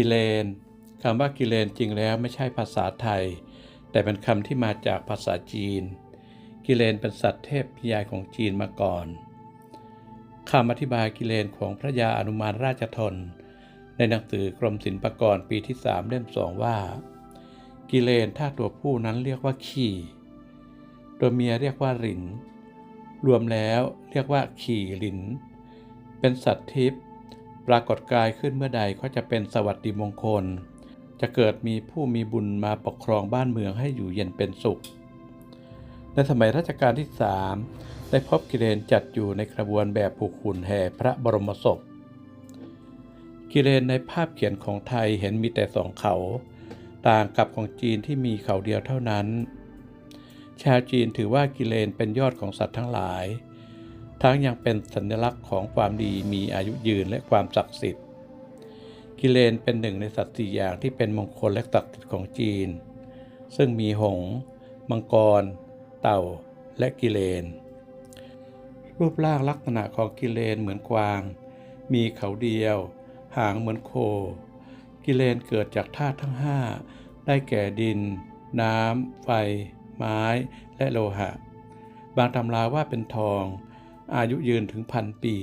กิเลนคำว่ากิเลนจริงแล้วไม่ใช่ภาษาไทย แต่เป็นคำที่มาจากภาษาจีน กิเลนเป็นสัตว์เทพพิยายของจีนมาก่อนคำอธิบายกิเลนของพระยาอนุมานราชทน ในหนังสือกรมศิลปากรปีที่3เล่มสองว่า กิเลนถ้าตัวผู้นั้นเรียกว่าขี่ ตัวเมียเรียกว่าหลิน รวมแล้วเรียกว่าขี่หลิน เป็นสัตว์ทิพย์ ปรากฏกายขึ้นเมื่อใดก็จะเป็นสวัสดิมงคล จะเกิดมีผู้มีบุญมาปกครองบ้านเมืองให้อยู่เย็นเป็นสุข ในสมัยรัชกาลที่3ได้พบกิเลนจัดอยู่ในกระบวนแบบผูกหุ่นแห่พระบรมศพ กิเลนในภาพเขียนของไทยเห็นมีแต่สองเขา ต่างกับของจีนที่มีเขาเดียวเท่านั้น ชาวจีนถือว่ากิเลนเป็นยอดของสัตว์ทั้งหลาย ทั้งยังเป็นสัญลักษณ์ของความดีมีอายุยืนและความศักดิ์สิทธิ์ กิเลนเป็นหนึ่งในสัตว์สี่อย่างที่เป็นมงคลและศักดิ์สิทธิ์ของจีน ซึ่งมีหง มังกร เต่า และกิเลน รูปร่างลักษณะของกิเลนเหมือนกวาง มีเขาเดียว หางเหมือนโค กิเลนเกิดจากธาตุทั้งห้าได้แก่ดิน น้ำ ไฟ ไม้ และโลหะ บางตำราว่าเป็นทอง อายุยืนถึงพันปี